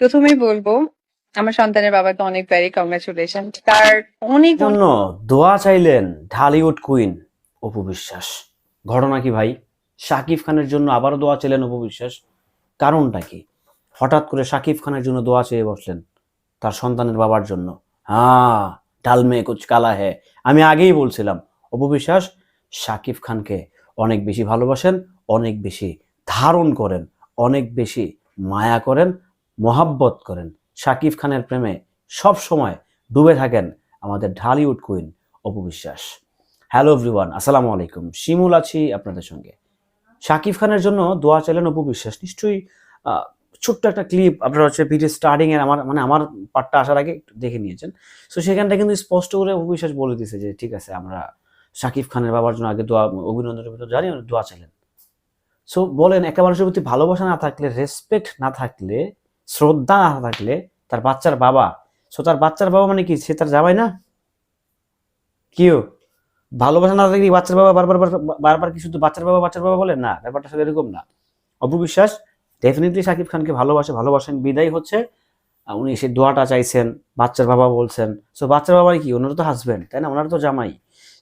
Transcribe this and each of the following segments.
প্রথমেই বলব, আমার সন্তানের বাবাকে অনেক ভেরি কংগ্রাচুলেশন তার অনেক জন্য দোয়া চাইলেন ঢালিউড কুইন অপু বিশ্বাস। ঘটনা কি ভাই? শাকিব খানের জন্য আবারও দোয়া চাইলেন অপু বিশ্বাস। কারণটা কি? হঠাৎ করে শাকিব খানের জন্য দোয়া চেয়ে বসলেন তার সন্তানের বাবার জন্য। হ্যাঁ ডাল মে কুচ কালা হ্যাঁ আমি আগেই বলছিলাম, অপু বিশ্বাস, শাকিব খানকে অনেক বেশি ভালোবাসেন, অনেক বেশি ধারণ করেন, অনেক বেশি মায়া করেন মহাব্বত করেন। শাকিব খানের প্রেমে সব সময় ডুবে থাকেন আমাদের Dhallywood queen Apu Biswas. Hello everyone, আসসালামু আলাইকুম। শিমুল আছি আপনাদের সঙ্গে। শাকিব খানের জন্য দোয়া চাইলেন অপু বিশ্বাস। নিশ্চয়ই ছোট্ট একটা ক্লিপ আপনারা হচ্ছে ভিডিও স্টার্টিং এর আমার মানে আমার পার্টটা আসার আগে একটু দেখে নিয়েছেন। সো সেখানটা কিন্তু স্পষ্ট করে অপু বিশ্বাস বলে দিয়েছে যে, ঠিক আছে, আমরা শাকিব খানের বাবার জন্য আগে দোয়া, অভিনন্দনের ভিতর জানি দোয়া চাইলেন। সো বলেন একটা মানুষের প্রতি ভালোবাসা না থাকলে রেসপেক্ট না থাকলে শ্রদ্ধা না থাকলে তার বাচ্চার বাবা সো তার বাচ্চার বাবা মানে কি? সে তার জামাই না? কেউ ভালোবাসা না থাকলে বাচ্চার বাবা বারবার বারবার কি শুধু বাচ্চার বাবা বাচ্চার বাবা বলেন না, ব্যাপারটা আসলে এরকম না। অপবিশ্বাস ডেফিনেটলি শাকিব খানকে ভালোবাসে, ভালোবাসেন, বিদায় হচ্ছে। উনি সে দোয়াটা চাইছেন, বাচ্চার বাবা বলছেন। সো বাচ্চার বাবা কি? ওনারা তো হাজবেন্ড তাই না? ওনারা তো জামাই।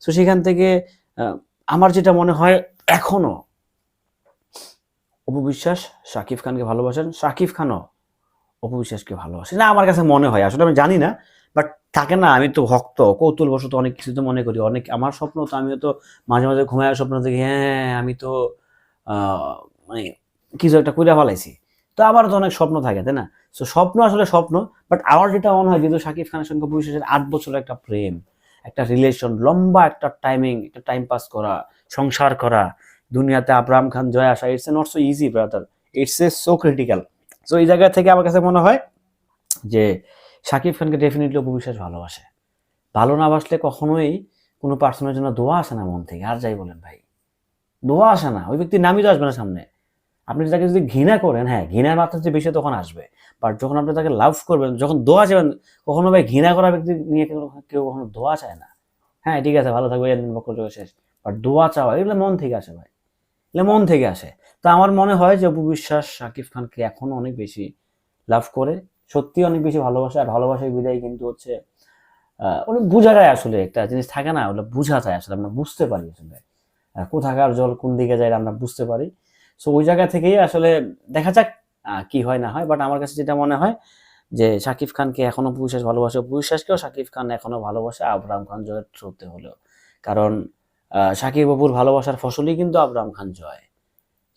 সো সেখান থেকে আমার যেটা মনে হয় এখনও অপু বিশ্বাস শাকিব খানকে ভালোবাসেন। শাকিব খানও অপু বিশ্বাসকে ভালোবাসে। না, আমার কাছে মনে হয়, আসলে আমি জানি না বাট থাকে না, আমি তো ভক্ত কৌতূল বশত অনেক কিছু তো মনে করি। অনেক, আমার স্বপ্ন তো আমিও তো মাঝে মাঝে ঘুমায় স্বপ্ন দেখি হ্যাঁ আমি তো মানে কিছু একটা কইরা ফেলাইছি। তো আমার তো অনেক স্বপ্ন থাকে, তাই না? তো স্বপ্ন আসলে স্বপ্ন বাট আমার যেটা মনে হয়, যেহেতু শাকিব খানের সঙ্গে অপু বিশ্বাসের আট বছরের একটা প্রেম, একটা রিলেশন লম্বা একটা টাইমিং একটা টাইম পাস করা, সংসার করা, দুনিয়াতে আবরাম খান, জয় আসা it's a not so easy brother it's a so critical so এই জায়গা থেকে আমার কাছে মনে হয় যে শাকিব খানকে ডেফিনেটলি অপবিশ্বাস ভালোবাসে। ভালো না বাসলে কখনোই কোনো পার্সনের জন্য দোয়া আসে না মন থেকে। আর যাই বলেন ভাই, দোয়া আসে না। ওই ব্যক্তির নামই তো আসবে না সামনে। আপনি তাকে যদি ঘৃণা করেন হ্যাঁ ঘৃণার মাত্রা যে বেশি তখন আসবে। বাট যখন আপনি তাকে লাভ করবেন, যখন দোয়া চাইবেন, কখনো ভাই ঘৃণা করা ব্যক্তি নিয়ে কেউ কখনো দোয়া চায় না। হ্যাঁ ঠিক আছে, ভালো থাকবে শেষ। বাট দোয়া চাওয়া, এগুলো মন থেকে আসে ভাই। এগুলো মন থেকে আসে। তো আমার মনে হয় যে অপু বিশ্বাস, শাকিব খানকে এখনও অনেক বেশি লাভ করে সত্যি অনেক বেশি ভালোবাসে, আর ভালোবাসার বিদায় কিন্তু হচ্ছে ওটা বোঝা যায় আসলে একটা জিনিস থাকে না, ওটা বোঝা যায় আসলে, আমরা বুঝতে পারি আসলে কোথাকার জল কোন দিকে যায় আমরা বুঝতে পারি। সো ওই জায়গা থেকেই আসলে দেখা যাক কি হয় না হয় বাট আমার কাছে যেটা মনে হয় যে শাকিব খানকে এখনও অপু বিশ্বাস ভালোবাসে, অপু বিশ্বাসকেও শাকিব খান এখনও ভালোবাসে আবরাম খান জয়ের থ্রুতে হলেও। কারণ শাকিব বাবুর ভালোবাসার ফসলই কিন্তু আবরাম খান জয়।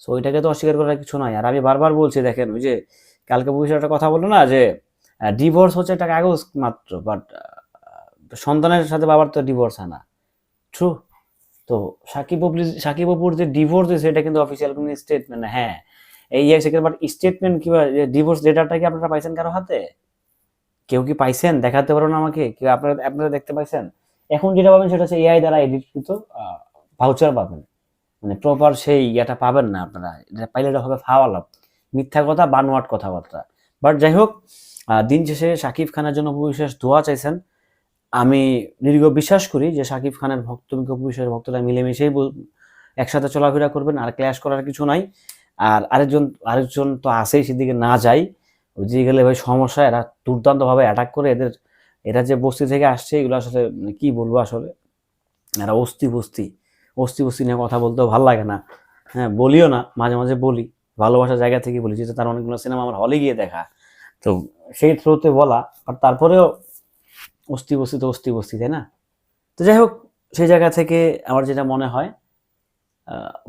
সো ওইটাকে তো অস্বীকার করার কিছু নয় আর আমি বারবার বলছি, দেখেন, ওই যে কালকে বিষয়ে একটা কথা বলল না, যে ডিভোর্স হচ্ছে একটা কাগজ মাত্র বাট সন্তানের সাথে বাবার তো ডিভোর্স হয় না। ট্রু তো সাকিব সাকিব অপুর যে ডিভোর্স দিয়েছে এটা কিন্তু অফিসিয়াল কোনো স্টেটমেন্ট হ্যাঁ এই সেকেন্ড বাট স্টেটমেন্ট কিংবা ডিভোর্স লেটারটা কি আপনারা পাইছেন কারও হাতে? কেউ কি পাইছেন? দেখাতে পারো না আমাকে? কেউ আপনারা আপনারা দেখতে পাইছেন? এখন যেটা পাবেন সেটা হচ্ছে এআই দ্বারা এডিটকৃত ভাউচার পাবেন। মানে প্রপার সেই ইয়েটা পাবেন না আপনারা। এটা পাইলে এটা হবে ফাওয়ালাপ মিথ্যা কথা, বানোয়াট কথাবার্তা। বাট যাই হোক দিন শেষে শাকিব খানের জন্য অপু বিশ্বাস দোয়া চাইছেন। আমি দীর্ঘ বিশ্বাস করি যে শাকিব খানের ভক্ত অপু বিশ্বাসের ভক্তরা মিলেমিশেই একসাথে চলাফেরা করবেন, আর ক্ল্যাশ করার কিছু নাই। আর আরেকজন আরেকজন তো আসেই সেদিকে না যাই। ওইদিকে গেলে ভাই সমস্যা, এরা দুর্দান্তভাবে অ্যাটাক করে, এদের এরা যে বস্তি থেকে আসছে, এগুলো আসলে মানে কি বলব আসলে? এরা অস্থি বস্তি। অস্থি বস্তি নিয়ে কথা বলতেও ভালো লাগে না। হ্যাঁ বলিও না, মাঝে মাঝে বলি। ভালোবাসার জায়গা থেকে বলি যেটা তার অনেকগুলো সিনেমা আমার হলে গিয়ে দেখা। তো সেই থ্রোতে বলা, আর তারপরেও অস্থি বস্তি তো অস্থি বস্তি, তাই না? তো যাই হোক, সেই জায়গা থেকে আমার যেটা মনে হয়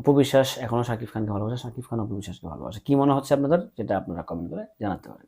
উপবিশ্বাস এখনও শাকিব খানকে ভালোবাসে। শাকিব খান উপবিশ্বাসকে ভালোবাসে। কী মনে হচ্ছে আপনাদের? যেটা আপনারা কমেন্ট করে জানাতে পারেন।